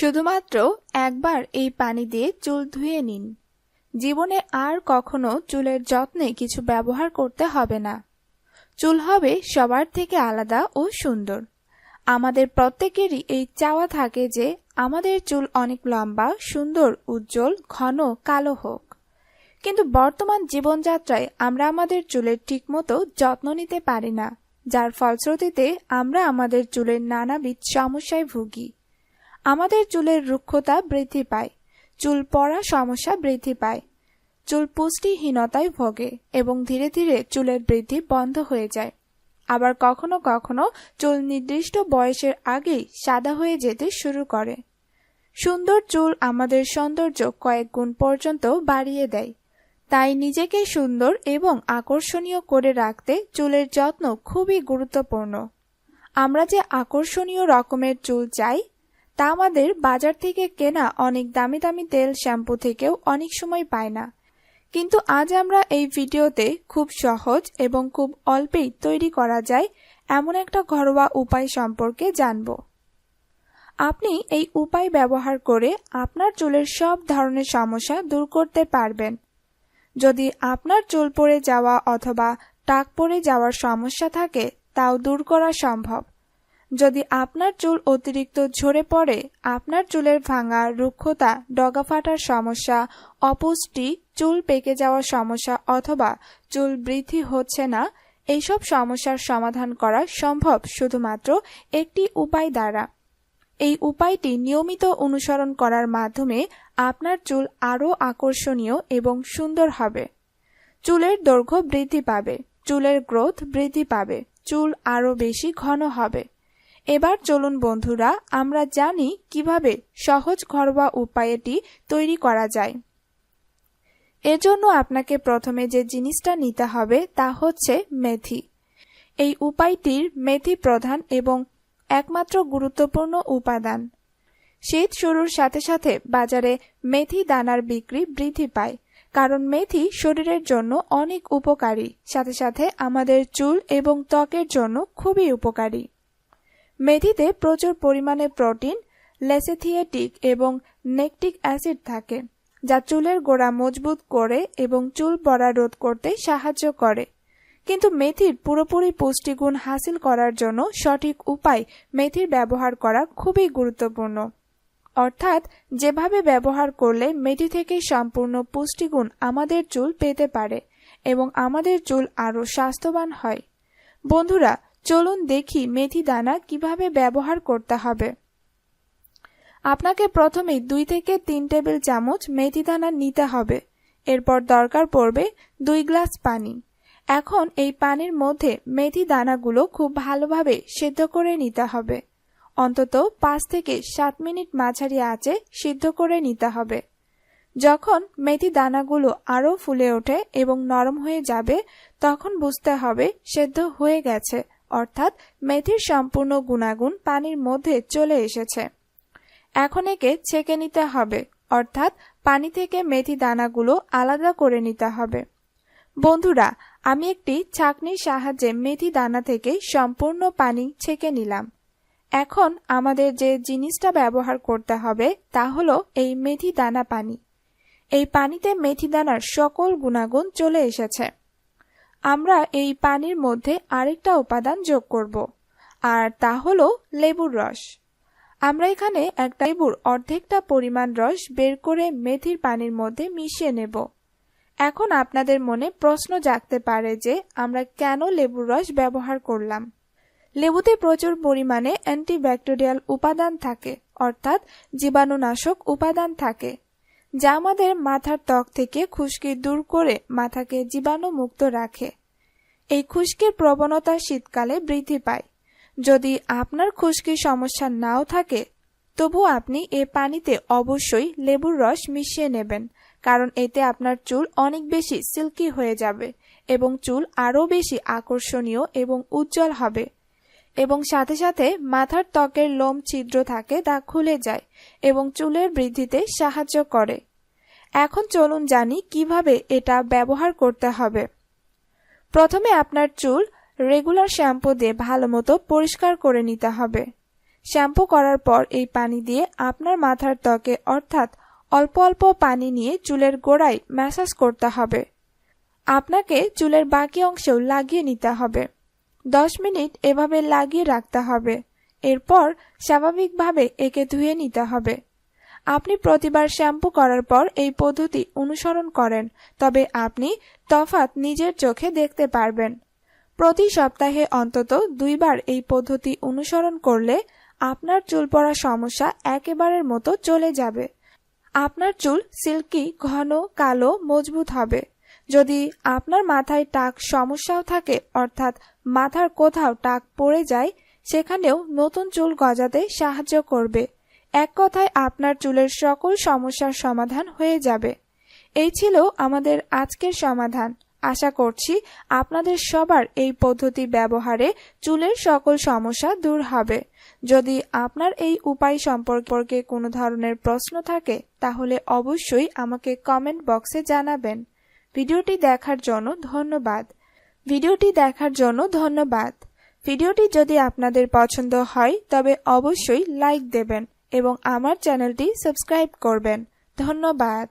শুধুমাত্র একবার এই পানি দিয়ে চুল ধুয়ে নিন। জীবনে আর কখনো চুলের যত্নে কিছু ব্যবহার করতে হবে না। চুল হবে সবার থেকে আলাদা ও সুন্দর। আমাদের প্রত্যেকেরই এই চাওয়া থাকে যে আমাদের চুল অনেক লম্বা, সুন্দর, উজ্জ্বল, ঘন, কালো হোক। কিন্তু বর্তমান জীবনযাত্রায় আমরা আমাদের চুলের ঠিকমতো যত্ন নিতে পারি না, যার ফলশ্রুতিতে আমরা আমাদের চুলের নানাবিধ সমস্যায় ভুগি। আমাদের চুলের রুক্ষতা বৃদ্ধি পায়। চুল পড়া সমস্যা বৃদ্ধি পায়। চুল পুষ্টিহীনতায় ভোগে এবং ধীরে ধীরে চুলের বৃদ্ধি বন্ধ হয়ে যায়। আবার কখনো কখনো চুল নির্দিষ্ট বয়সের আগেই সাদা হয়ে যেতে শুরু করে। সুন্দর চুল আমাদের সৌন্দর্য কয়েক গুণ পর্যন্ত বাড়িয়ে দেয়। তাই নিজেকে সুন্দর এবং আকর্ষণীয় করে রাখতে চুলের যত্ন খুবই গুরুত্বপূর্ণ। আমরা যে আকর্ষণীয় রকমের চুল চাই তা আমাদের বাজার থেকে কেনা অনেক দামি দামি তেল শ্যাম্পু থেকেও অনেক সময় পায় না। কিন্তু আজ আমরা এই ভিডিওতে খুব সহজ এবং খুব অল্পেই তৈরি করা যায় এমন একটা ঘরোয়া উপায় সম্পর্কে জানব। আপনি এই উপায় ব্যবহার করে আপনার চুলের সব ধরনের সমস্যা দূর করতে পারবেন। যদি আপনার চুল পড়ে যাওয়া অথবা টাক পড়ে যাওয়ার সমস্যা থাকে, তাও দূর করা সম্ভব। যদি আপনার চুল অতিরিক্ত ঝরে পড়ে, আপনার চুলের ভাঙা রুক্ষতা ডগা ফাটার সমস্যা, অপুষ্টি, চুল পেকে যাওয়ার সমস্যা অথবা চুল বৃদ্ধি হচ্ছে না, এইসব সমস্যার সমাধান করা সম্ভব শুধুমাত্র একটি উপায় দ্বারা। এই উপায়টি নিয়মিত অনুসরণ করার মাধ্যমে আপনার চুল আরও আকর্ষণীয় এবং সুন্দর হবে। চুলের দৈর্ঘ্য বৃদ্ধি পাবে, চুলের গ্রোথ বৃদ্ধি পাবে, চুল আরও বেশি ঘন হবে। এবার চলুন বন্ধুরা, আমরা জানি কীভাবে সহজ ঘরোয়া উপায়টি তৈরি করা যায়। এজন্য আপনাকে প্রথমে যে জিনিসটা নিতে হবে তা হচ্ছে মেথি। এই উপায়টির মেথি প্রধান এবং একমাত্র গুরুত্বপূর্ণ উপাদান। শীত শুরুর সাথে সাথে বাজারে মেথি দানার বিক্রি বৃদ্ধি পায়, কারণ মেথি শরীরের জন্য অনেক উপকারী, সাথে সাথে আমাদের চুল এবং ত্বকের জন্য খুবই উপকারী। মেথিতে প্রচুর পরিমাণে প্রোটিন, লেসেথিয়েটিক এবং নেকটিক অ্যাসিড থাকে, যা চুলের গোড়া মজবুত করে এবং চুল পড়া রোধ করতে সাহায্য করে। কিন্তু মেথির পুরোপুরি পুষ্টিগুণ হাসিল করার জন্য সঠিক উপায় মেথির ব্যবহার করা খুবই গুরুত্বপূর্ণ। অর্থাৎ, যেভাবে ব্যবহার করলে মেথি থেকে সম্পূর্ণ পুষ্টিগুণ আমাদের চুল পেতে পারে এবং আমাদের চুল আরও স্বাস্থ্যবান হয়। বন্ধুরা চলুন দেখি মেথি দানা কীভাবে ব্যবহার করতে হবে। আপনাকে প্রথমে দুই থেকে তিন টেবিল চামচ মেথি দানা নিতে হবে। এরপর দরকার পড়বে দুই গ্লাস পানি। এখন এই পানির মধ্যে মেথি দানাগুলো খুব ভালোভাবে সেদ্ধ করে নিতে হবে। অন্তত পাঁচ থেকে সাত মিনিট মাঝারি আঁচে সিদ্ধ করে নিতে হবে। যখন মেথি দানাগুলো আরও ফুলে ওঠে এবং নরম হয়ে যাবে, তখন বুঝতে হবে সেদ্ধ হয়ে গেছে। অর্থাৎ মেথির সম্পূর্ণ গুণাগুণ পানির মধ্যে চলে এসেছে। এখন একে ছেঁকে নিতে হবে, অর্থাৎ পানি থেকে মেথি দানাগুলো আলাদা করে নিতে হবে। বন্ধুরা, আমি একটি ছাকনির সাহায্যে মেথি দানা থেকে সম্পূর্ণ পানি ছেঁকে নিলাম। এখন আমাদের যে জিনিসটা ব্যবহার করতে হবে তা হলো এই মেথি দানা পানি। এই পানিতে মেথি দানার সকল গুণাগুণ চলে এসেছে। আমরা এই পানির মধ্যে আরেকটা উপাদান যোগ করব, আর তা হলো লেবুর রস। আমরা এখানে একটা লেবুর অর্ধেকটা পরিমাণ রস বের করে মেথির পানির মধ্যে মিশিয়ে নেব। এখন আপনাদের মনে প্রশ্ন জাগতে পারে যে আমরা কেন লেবুর রস ব্যবহার করলাম। লেবুতে প্রচুর পরিমাণে অ্যান্টিব্যাকটেরিয়াল উপাদান থাকে, অর্থাৎ জীবাণুনাশক উপাদান থাকে। যা আমাদের মাথার ত্বক থেকে খুশকি দূর করে মাথাকে জীবাণু মুক্ত রাখে। এই খুশকির প্রবণতা শীতকালে বৃদ্ধি পায়। যদি আপনার খুশকির সমস্যা নাও থাকে, তবু আপনি এ পানিতে অবশ্যই লেবুর রস মিশিয়ে নেবেন, কারণ এতে আপনার চুল অনেক বেশি সিল্কি হয়ে যাবে এবং চুল আরও বেশি আকর্ষণীয় এবং উজ্জ্বল হবে। এবং সাথে সাথে মাথার ত্বকের লোম ছিদ্র থাকে তা খুলে যায় এবং চুলের বৃদ্ধিতে সাহায্য করে। এখন চলুন জানি কীভাবে এটা ব্যবহার করতে হবে। প্রথমে আপনার চুল রেগুলার শ্যাম্পু দিয়ে ভালো মতো পরিষ্কার করে নিতে হবে। শ্যাম্পু করার পর এই পানি দিয়ে আপনার মাথার ত্বকে অর্থাৎ অল্প অল্প পানি নিয়ে চুলের গোড়ায় ম্যাসাজ করতে হবে। আপনাকে চুলের বাকি অংশেও লাগিয়ে নিতে হবে। দশ মিনিট এভাবে লাগিয়ে রাখতে হবে। এরপর স্বাভাবিকভাবে একে ধুয়ে নিতে হবে। আপনি প্রতিবার শ্যাম্পু করার পর এই পদ্ধতি অনুসরণ করেন, তবে আপনি তফাৎ নিজের চোখে দেখতে পারবেন। প্রতি সপ্তাহে অন্তত দুইবার এই পদ্ধতি অনুসরণ করলে আপনার চুল পড়া সমস্যা একেবারের মতো চলে যাবে। আপনার চুল সিল্কি, ঘন, কালো, মজবুত হবে। যদি আপনার মাথায় টাক সমস্যাও থাকে, অর্থাৎ মাথার কোথাও টাক পড়ে যায়, সেখানেও নতুন চুল গজাতে সাহায্য করবে। এক কথায় আপনার চুলের সকল সমস্যার সমাধান হয়ে যাবে। এই ছিল আমাদের আজকের সমাধান। আশা করছি আপনাদের সবার এই পদ্ধতি ব্যবহারে চুলের সকল সমস্যা দূর হবে। যদি আপনার এই উপায় সম্পর্কে কোনো ধরনের প্রশ্ন থাকে, তাহলে অবশ্যই আমাকে কমেন্ট বক্সে জানাবেন। ভিডিওটি দেখার জন্য ধন্যবাদ। ভিডিওটি দেখার জন্য ধন্যবাদ। ভিডিওটি যদি আপনাদের পছন্দ হয়, তবে অবশ্যই লাইক দেবেন এবং আমার চ্যানেলটি সাবস্ক্রাইব করবেন। ধন্যবাদ।